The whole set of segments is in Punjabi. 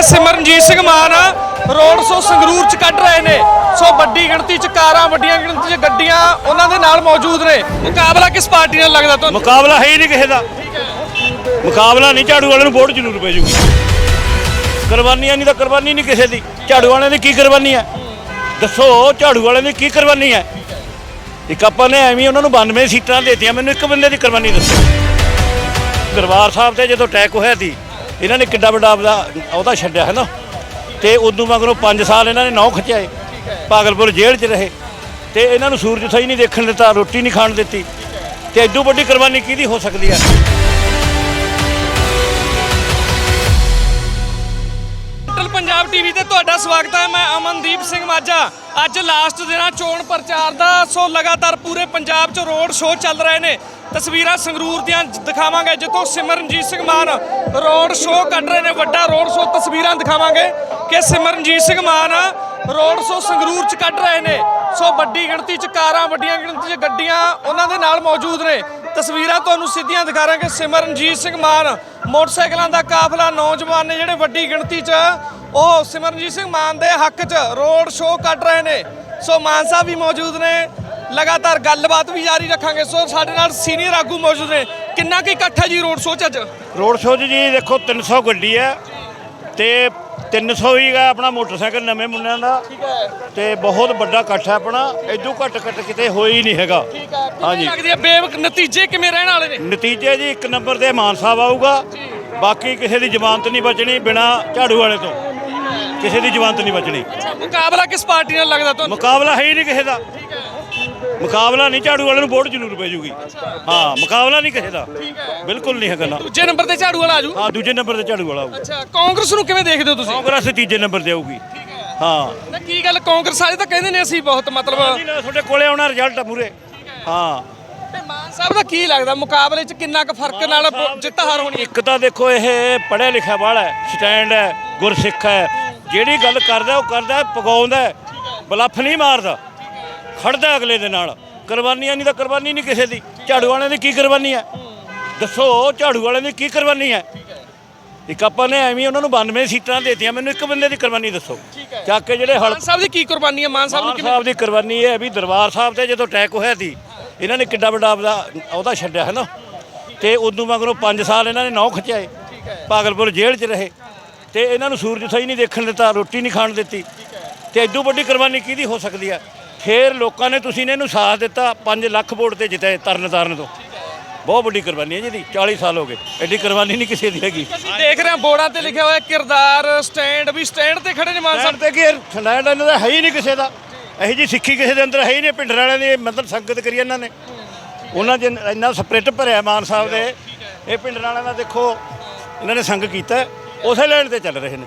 ਕਿ ਸਿਮਰਨਜੀਤ ਸਿੰਘ ਮਾਨ ਰੋਡ ਸ਼ੋ ਸੰਗਰੂਰ ਚ ਕੱਢ ਰਹੇ ਨੇ। ਸੋ ਵੱਡੀ ਗਿਣਤੀ ਚ ਕਾਰਾਂ ਵੱਡੀਆਂ ਗਿਣਤੀ ਚ ਗੱਡੀਆਂ ਉਹਨਾਂ ਦੇ ਨਾਲ ਮੌਜੂਦ ਨੇ। ਮੁਕਾਬਲਾ ਕਿਸ ਪਾਰਟੀ ਨਾਲ ਲੱਗਦਾ? ਤੁਹਾਨੂੰ ਮੁਕਾਬਲਾ ਹੈ ਹੀ ਨਹੀਂ ਕਿਸੇ ਦਾ। ਮੁਕਾਬਲਾ ਨਹੀਂ ਝਾੜੂ ਵਾਲੇ ਨੂੰ ਵੋਟ ਜ਼ਰੂਰ ਪੈ ਜੂਗੀ। ਕੁਰਬਾਨੀਆਂ ਨਹੀਂ ਤਾਂ ਕੁਰਬਾਨੀ ਨਹੀਂ ਕਿਸੇ ਦੀ। ਝਾੜੂ ਵਾਲਿਆਂ ਦੀ ਕੀ ਕੁਰਬਾਨੀ ਹੈ? ਦੱਸੋ ਝਾੜੂ ਵਾਲਿਆਂ ਦੀ ਕੀ ਕੁਰਬਾਨੀ ਹੈ? ਇੱਕ ਆਪਾਂ ਨੇ ਐਵੇਂ ਉਹਨਾਂ ਨੂੰ 92 ਸੀਟਾਂ ਦੇਤੀਆਂ। ਮੈਨੂੰ ਇੱਕ ਬੰਦੇ ਦੀ ਕੁਰਬਾਨੀ ਦੱਸੋ। ਦਰਬਾਰ ਸਾਹਿਬ ਤੇ ਜਦੋਂ ਅਟੈਕ ਹੋਇਆ ਸੀ ਇਹਨਾਂ ਨੇ ਕਿੱਡਾ ਵੱਡਾ ਆਪਦਾ ਉਹਦਾ ਛੱਡਿਆ ਹੈ ਨਾ ਤੇ ਉਦੋਂ ਮਗਰੋਂ 5 ਸਾਲ ਇਹਨਾਂ ਨੇ ਨੌ ਖਿਚਾਏ ਪਾਗਲਪੁਰ ਜੇਲ੍ਹ 'ਚ ਰਹੇ। ਤੇ ਇਹਨਾਂ ਨੂੰ ਸੂਰਜ ਸਹੀ ਨਹੀਂ ਦੇਖਣ ਦਿੱਤਾ, ਰੋਟੀ ਨਹੀਂ ਖਾਣ ਦਿੱਤੀ। ਤੇ ਐਡੂ ਵੱਡੀ ਕੁਰਬਾਨੀ ਕਿਹਦੀ ਹੋ ਸਕਦੀ ਹੈ ਪੰਜਾਬ ਟੀਵੀ ਤੇ ਤੁਹਾਡਾ ਸਵਾਗਤ ਹੈ, ਮੈਂ ਅਮਨਦੀਪ ਸਿੰਘ ਮਾਝਾ। ਅੱਜ ਲਾਸਟ ਦਿਨਾਂ ਚੋਣ ਪ੍ਰਚਾਰ ਦਾ, ਸੋ ਲਗਾਤਾਰ ਪੂਰੇ ਪੰਜਾਬ 'ਚ ਰੋਡ ਸ਼ੋਅ ਚੱਲ ਰਹੇ ਨੇ। ਤਸਵੀਰਾਂ ਸੰਗਰੂਰ ਦੀਆਂ ਦਿਖਾਵਾਂਗੇ, ਜਿੱਥੋਂ ਸਿਮਰਨਜੀਤ ਸਿੰਘ ਮਾਨ ਰੋਡ ਸ਼ੋਅ ਕੱਢ ਰਹੇ ਨੇ, ਵੱਡਾ ਰੋਡ ਸ਼ੋਅ ਤਸਵੀਰਾਂ ਦਿਖਾਵਾਂਗੇ ਕਿ ਸਿਮਰਨਜੀਤ ਸਿੰਘ ਮਾਨ ਰੋਡ ਸ਼ੋਅ ਸੰਗਰੂਰ 'ਚ ਕੱਢ ਰਹੇ ਨੇ। ਸੋ ਵੱਡੀ ਗਿਣਤੀ 'ਚ ਕਾਰਾਂ, ਵੱਡੀਆਂ ਗਿਣਤੀ 'ਚ ਗੱਡੀਆਂ ਉਹਨਾਂ ਦੇ ਨਾਲ ਮੌਜੂਦ ਨੇ। ਤਸਵੀਰਾਂ ਤੁਹਾਨੂੰ ਸਿੱਧੀਆਂ ਦਿਖਾ ਰਹੇ ਕਿ ਸਿਮਰਨਜੀਤ ਸਿੰਘ ਮਾਨ ਮੋਟਰਸਾਈਕਲਾਂ ਦਾ ਕਾਫਲਾ, ਨੌਜਵਾਨ ਨੇ ਜਿਹੜੇ ਵੱਡੀ ਗਿਣਤੀ 'ਚ, ਉਹ ਸਿਮਰਨਜੀਤ ਸਿੰਘ ਮਾਨ ਦੇ ਹੱਕ 'ਚ ਰੋਡ ਸ਼ੋਅ ਕੱਢ ਰਹੇ ਨੇ। ਸੋ ਮਾਨ ਸਾਹਿਬ ਵੀ ਮੌਜੂਦ ਨੇ। ਲਗਾਤਾਰ ਗੱਲਬਾਤ ਵੀ ਜਾਰੀ ਰੱਖਾਂਗੇ। ਸੋ ਸਾਡੇ ਨਾਲ ਸੀਨੀਅਰ ਆਗੂ ਮੌਜੂਦ ਨੇ। ਕਿੰਨਾ ਕੀ ਇਕੱਠ ਹੈ ਜੀ ਰੋਡ ਸ਼ੋਅ 'ਚ ਅੱਜ? ਰੋਡ ਸ਼ੋਅ 'ਚ ਜੀ ਦੇਖੋ 300 ਗੱਡੀ ਹੈ ਤੇ 300 ਹੀ ਹੈ ਆਪਣਾ ਮੋਟਰਸਾਈਕਲ ਨਵੇਂ ਮੁੰਡਿਆਂ ਦਾ। ਠੀਕ ਹੈ। ਤੇ ਬਹੁਤ ਵੱਡਾ ਇਕੱਠ ਹੈ ਆਪਣਾ। ਐਡੂ ਘੱਟ ਘੱਟ ਕਿਤੇ ਹੋਈ ਹੀ ਨਹੀਂ ਹੈਗਾ। ਠੀਕ ਹੈ। ਹਾਂਜੀ। ਲੱਗਦੀ ਹੈ? ਬੇਵ ਨਤੀਜੇ ਕਿਵੇਂ ਰਹਿਣ ਵਾਲੇ ਨੇ? ਨਤੀਜੇ ਜੀ ਇੱਕ ਨੰਬਰ ਤੇ ਮਾਨ ਸਾਹਿਬ ਆਊਗਾ। ਬਾਕੀ ਕਿਸੇ ਦੀ ਜ਼ਮਾਨਤ ਨਹੀਂ ਬਚਣੀ ਬਿਨਾ ਝਾੜੂ ਵਾਲੇ ਤੋਂ। ਕਿਸੇ ਦੀ ਜ਼ਮਾਨਤ ਨਹੀਂ ਬਚਣੀ। ਮੁਕਾਬਲਾ ਕਿਸ ਪਾਰਟੀ ਨਾਲ ਲੱਗਦਾ ਤੁਹਾਨੂੰ? ਮੁਕਾਬਲਾ ਹੈ ਹੀ ਨਹੀਂ ਕਿਸੇ ਦਾ। ਮੁਕਾਬਲਾ ਨਹੀਂ ਝਾੜੂ ਵਾਲੇ ਨੂੰ ਵੋਟ ਜ਼ਰੂਰ ਪੈ ਜੂਗੀ। ਹਾਂ ਮੁਕਾਬਲਾ ਨਹੀਂ ਕਿਸੇ ਦਾ। ਬਿਲਕੁਲ ਨਹੀਂ ਹੈਗਾ ਨਾ। ਦੂਜੇ ਨੰਬਰ ਤੇ ਝਾੜੂ ਵਾਲਾ ਆਜੂ ਹਾਂ ਦੂਜੇ ਨੰਬਰ ਤੇ ਝਾੜੂ ਵਾਲਾ ਆਊਗਾ। ਅੱਛਾ ਕਾਂਗਰਸ ਨੂੰ ਕਿਵੇਂ ਦੇਖਦੇ ਹੋ ਤੁਸੀਂ? ਕਾਂਗਰਸ ਤੀਜੇ ਨੰਬਰ ਤੇ ਆਊਗੀ। ਹਾਂ। ਨਾ ਕੀ ਗੱਲ ਕਾਂਗਰਸ ਵਾਲੇ ਤਾਂ ਕਹਿੰਦੇ ਨੇ ਅਸੀਂ ਬਹੁਤ ਮਤਲਬ ਤੁਹਾਡੇ ਕੋਲੇ ਆਉਣਾ ਰਿਜ਼ਲਟ ਮੂਰੇ ਹਾਂ। ਤੇ ਮਾਨ ਸਾਹਿਬ ਦਾ ਕੀ ਲੱਗਦਾ? ਮੁਕਾਬਲੇ 'ਚ ਕਿੰਨਾ ਕੁ ਫ਼ਰਕ ਨਾਲ ਜਿੱਤ ਹਾਰ ਹੋਣੀ ਇੱਕ ਤਾਂ ਦੇਖੋ ਇਹ ਪੜ੍ਹਿਆ ਲਿਖਿਆ ਵਾਲਾ ਹੈ ਸਟੈਂਡ ਹੈ ਗੁਰਸਿੱਖ ਹੈ। ਜਿਹੜੀ ਗੱਲ ਕਰਦਾ ਉਹ ਕਰਦਾ ਪਗਾਉਂਦਾ ਬਲੱਫ ਨਹੀਂ ਮਾਰਦਾ। ਖੜਦਾ ਅਗਲੇ ਦੇ ਨਾਲ। ਕੁਰਬਾਨੀਆਂ ਨਹੀਂ ਤਾਂ ਕੁਰਬਾਨੀ ਨਹੀਂ ਕਿਸੇ ਦੀ। ਝਾੜੂ ਵਾਲਿਆਂ ਦੀ ਕੀ ਕੁਰਬਾਨੀ ਹੈ? ਦੱਸੋ ਝਾੜੂ ਵਾਲਿਆਂ ਦੀ ਕੀ ਕੁਰਬਾਨੀ ਹੈ? ਇੱਕ ਆਪਾਂ ਨੇ ਐਵੇਂ ਉਹਨਾਂ ਨੂੰ 92 ਸੀਟਾਂ ਦੇਤੀਆਂ ਮੈਨੂੰ ਇੱਕ ਬੰਦੇ ਦੀ ਕੁਰਬਾਨੀ ਦੱਸੋ। ਚੱਕ ਕੇ ਜਿਹੜੇ ਹਲ ਮਾਨ ਸਾਹਿਬ ਦੀ ਕੀ ਕੁਰਬਾਨੀ ਹੈ? ਮਾਨ ਸਾਹਿਬ ਨੂੰ ਕਿਵੇਂ ਸਾਹਿਬ ਦੀ ਕੁਰਬਾਨੀ ਇਹ ਹੈ ਵੀ ਦਰਬਾਰ ਸਾਹਿਬ ਤੇ ਜਦੋਂ ਅਟੈਕ ਹੋਇਆ ਸੀ ਇਹਨਾਂ ਨੇ ਕਿੱਡਾ ਵੱਡਾ ਆਪਦਾ ਉਹਦਾ ਛੱਡਿਆ ਹੈ ਨਾ ਤੇ ਉਦੋਂ ਮਗਰੋਂ 5 ਸਾਲ ਇਹਨਾਂ ਨੇ ਨੌ ਖਿਚਾਏ। ਪਾਗਲਪੁਰ ਜੇਲ੍ਹ 'ਚ ਰਹੇ। ਤੇ ਇਹਨਾਂ ਨੂੰ ਸੂਰਜ ਸਹੀ ਨਹੀਂ ਦੇਖਣ ਦਿੱਤਾ ਰੋਟੀ ਨਹੀਂ ਖਾਣ ਦਿੱਤੀ। ਤੇ ਐਡੂ ਵੱਡੀ ਕੁਰਬਾਨੀ ਕਿਹਦੀ ਹੋ ਸਕਦੀ ਹੈ? ਫੇਰ ਲੋਕਾਂ ਨੇ ਤੁਸੀਂ ਨੇ ਇਹਨੂੰ ਸਾਥ ਦਿੱਤਾ 5 ਲੱਖ ਵੋਟ ਤੇ ਜਿੱਤੇ ਤਰਨ ਤਾਰਨ ਤੋਂ। ਬਹੁਤ ਵੱਡੀ ਕੁਰਬਾਨੀ ਹੈ ਜੀ ਇਹਦੀ 40 ਸਾਲ ਹੋ ਗਏ। ਐਡੀ ਕੁਰਬਾਨੀ ਨਹੀਂ ਕਿਸੇ ਦੀ ਹੈਗੀ। ਅਸੀਂ ਦੇਖ ਰਹੇ ਹਾਂ ਬੋਰਡਾਂ ਤੇ ਲਿਖਿਆ ਹੋਇਆ ਕਿਰਦਾਰ ਸਟੈਂਡ ਵੀ ਸਟੈਂਡ ਤੇ ਖੜੇ ਨੇ ਮਾਨ ਸਾਹਿਬ। ਤੇ ਕੀ ਸਟੈਂਡ ਇਹਨਾਂ ਦਾ ਹੈ ਹੀ ਨਹੀਂ ਕਿਸੇ ਦਾ। ਇਹੀ ਜੀ ਸਿੱਖੀ ਕਿਸੇ ਦੇ ਅੰਦਰ ਹੈ ਹੀ ਨਹੀਂ ਪਿੰਡਰ ਵਾਲਿਆਂ ਦੀ ਮਤਲਬ ਸੰਗਤ ਕਰੀ ਇਹਨਾਂ ਨੇ। ਉਹਨਾਂ ਦੇ ਇੰਨਾ ਸਪਰਿਟ ਭਰਿਆ ਮਾਨ ਸਾਹਿਬ ਦੇ। ਇਹ ਪਿੰਡਰ ਵਾਲਿਆਂ ਦਾ ਦੇਖੋ ਇਹਨਾਂ ਨੇ ਸੰਗ ਕੀਤਾ ਉਸੇ ਲਾਈਨ ਤੇ ਚੱਲ ਰਹੇ ਨੇ।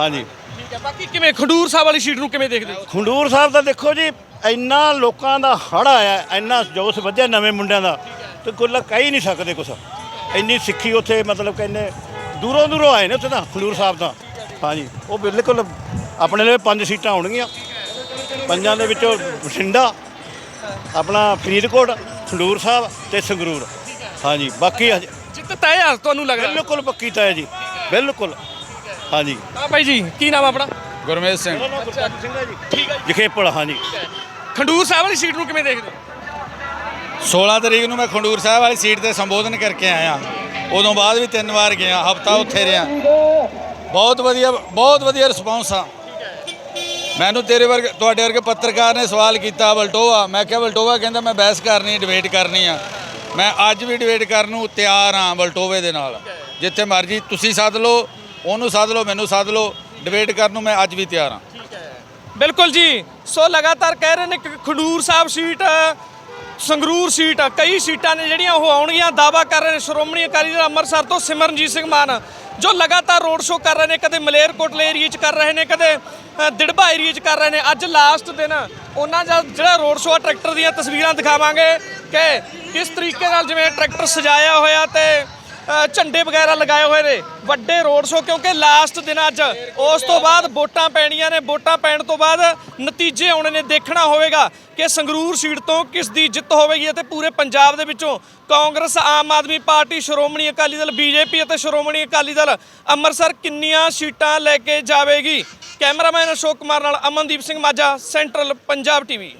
ਹਾਂਜੀ। ਠੀਕ ਹੈ ਬਾਕੀ ਕਿਵੇਂ ਖਡੂਰ ਸਾਹਿਬ ਵਾਲੀ ਸੀਟ ਨੂੰ ਕਿਵੇਂ ਦੇਖਦੇ ਹੋ? ਖੰਡੂਰ ਸਾਹਿਬ ਦਾ ਦੇਖੋ ਜੀ ਇੰਨਾ ਲੋਕਾਂ ਦਾ ਹੜ ਆਇਆ ਇੰਨਾ ਜੋਸ਼ ਵਧਿਆ ਨਵੇਂ ਮੁੰਡਿਆਂ ਦਾ ਤੇ ਕੁੱਲ ਕਹਿ ਹੀ ਨਹੀਂ ਸਕਦੇ ਕੁਛ। ਇੰਨੀ ਸਿੱਖੀ ਉੱਥੇ ਮਤਲਬ ਕਹਿੰਦੇ ਦੂਰੋਂ ਦੂਰੋਂ ਆਏ ਨੇ ਉੱਥੇ ਤਾਂ ਖੰਡੂਰ ਸਾਹਿਬ ਤਾਂ। ਹਾਂਜੀ। ਉਹ ਬਿਲਕੁਲ ਆਪਣੇ ਲਈ ਪੰਜ ਸੀਟਾਂ ਹੋਣਗੀਆਂ। ਪੰਜਾਂ ਦੇ ਵਿੱਚੋਂ ਬਠਿੰਡਾ ਆਪਣਾ ਫਰੀਦਕੋਟ ਖੰਡੂਰ ਸਾਹਿਬ ਤੇ ਸੰਗਰੂਰ। ਹਾਂਜੀ ਬਾਕੀ ਹਜੇ- ਜਿੱਤ ਤੈਅ ਆ ਤੁਹਾਨੂੰ ਲੱਗਦਾ ਬਿਲਕੁਲ ਪੱਕੀ ਤਾਂ ਹੈ ਜੀ। ਬਿਲਕੁਲ। ਹਾਂਜੀ। ਹਾਂ ਬਾਈ ਜੀ ਕੀ ਨਾਮ ਆਪਣਾ? ਗੁਰਮੇਸ਼ ਸਿੰਘ। ਠੀਕ ਹੈ ਜਖੇਪਲ ਹਾਂਜੀ। ਖੰਡੂਰ ਸਾਹਿਬ ਵਾਲੀ ਸੀਟ ਨੂੰ ਕਿਵੇਂ ਦੇਖਦੇ ਹੋ? 16 ਤਰੀਕ ਨੂੰ ਮੈਂ ਖੰਡੂਰ ਸਾਹਿਬ ਵਾਲੀ ਸੀਟ ਤੇ ਸੰਬੋਧਨ ਕਰਕੇ ਆਇਆ। ਉਦੋਂ ਬਾਅਦ ਵੀ ਤਿੰਨ ਵਾਰ ਗਿਆ ਹਫਤਾ ਉੱਥੇ ਰਿਹਾ। ਬਹੁਤ ਵਧੀਆ ਬਹੁਤ ਵਧੀਆ ਰਿਸਪੌਂਸ ਆ। ਮੈਨੂੰ ਤੇਰੇ ਵਰਗੇ ਤੁਹਾਡੇ ਵਰਗੇ ਪੱਤਰਕਾਰ ਨੇ ਸਵਾਲ ਕੀਤਾ ਵਲਟੋਆ। ਮੈਂ ਕਿਹਾ ਵਲਟੋਆ ਕਹਿੰਦਾ ਮੈਂ ਬਹਿਸ ਕਰਨੀ ਡਿਬੇਟ ਕਰਨੀ ਆ। ਮੈਂ ਅੱਜ ਵੀ ਡਿਬੇਟ ਕਰਨ ਨੂੰ ਤਿਆਰ ਆ ਵਲਟੋਵੇ ਦੇ ਨਾਲ। ਜਿੱਥੇ ਮਰਜ਼ੀ ਤੁਸੀਂ ਸੱਦ ਲਓ ਉਹਨੂੰ ਸੱਦ ਲਓ ਮੈਨੂੰ ਸੱਦ ਲਓ। ਡਿਬੇਟ ਕਰਨ ਨੂੰ ਮੈਂ ਅੱਜ ਵੀ ਤਿਆਰ ਆ ਬਿਲਕੁਲ ਜੀ। ਸੋ ਲਗਾਤਾਰ ਕਹਿ ਰਹੇ ਨੇ ਕਿ ਖਡੂਰ ਸਾਹਿਬ ਸੀਟ, ਸੰਗਰੂਰ ਸੀਟ, ਕਈ ਸੀਟਾਂ ਨੇ ਜਿਹੜੀਆਂ ਉਹ ਆਉਣਗੀਆਂ। ਦਾਵਾ ਕਰ ਰਹੇ ਨੇ ਸ਼੍ਰੋਮਣੀ ਅਕਾਲੀ ਦਲ ਅੰਮ੍ਰਿਤਸਰ ਤੋਂ ਸਿਮਰਨਜੀਤ ਸਿੰਘ ਮਾਨ। ਜੋ ਲਗਾਤਾਰ ਰੋਡ ਸ਼ੋਅ ਕਰ ਰਹੇ ਨੇ, ਕਦੇ ਮਲੇਰਕੋਟਲੇ ਏਰੀਏ 'ਚ ਕਰ ਰਹੇ ਨੇ, ਕਦੇ ਦਿੜਬਾ ਏਰੀਏ 'ਚ ਕਰ ਰਹੇ ਨੇ। ਅੱਜ ਲਾਸਟ ਦਿਨ ਉਹਨਾਂ ਦਾ ਜਿਹੜਾ ਰੋਡ ਸ਼ੋਅ ਟਰੈਕਟਰ ਦੀਆਂ ਤਸਵੀਰਾਂ ਦਿਖਾਵਾਂਗੇ ਕਿ ਕਿਸ ਤਰੀਕੇ ਨਾਲ ਜਿਵੇਂ ਟਰੈਕਟਰ ਸਜਾਇਆ ਹੋਇਆ ਤੇ ਝੰਡੇ ਵਗੈਰਾ ਲਗਾਏ ਹੋਏ ਨੇ। ਵੱਡੇ ਰੋਡ ਸ਼ੋਅ ਕਿਉਂਕਿ ਲਾਸਟ ਦਿਨਾਂ ਅੱਜ, ਉਸ ਤੋਂ ਬਾਅਦ ਵੋਟਾਂ ਪੈਣੀਆਂ ਨੇ। ਵੋਟਾਂ ਪੈਣ ਤੋਂ ਬਾਅਦ ਨਤੀਜੇ ਆਉਣੇ ਨੇ, ਦੇਖਣਾ ਹੋਵੇਗਾ ਕਿ ਸੰਗਰੂਰ ਸੀਟ ਤੋਂ ਕਿਸ ਦੀ ਜਿੱਤ ਹੋਵੇਗੀ ਅਤੇ ਪੂਰੇ ਪੰਜਾਬ ਦੇ ਵਿੱਚੋਂ ਕਾਂਗਰਸ, ਆਮ ਆਦਮੀ ਪਾਰਟੀ, ਸ਼੍ਰੋਮਣੀ ਅਕਾਲੀ ਦਲ ਬੀਜੇਪੀ ਅਤੇ ਸ਼੍ਰੋਮਣੀ ਅਕਾਲੀ ਦਲ ਅੰਮ੍ਰਿਤਸਰ ਕਿੰਨੀਆਂ ਸੀਟਾਂ ਲੈ ਕੇ ਜਾਵੇਗੀ? ਕੈਮਰਾਮੈਨ ਅਸ਼ੋਕ ਕੁਮਾਰ ਨਾਲ ਅਮਨਦੀਪ ਸਿੰਘ ਮਾਝਾ ਸੈਂਟਰਲ ਪੰਜਾਬ ਟੀਵੀ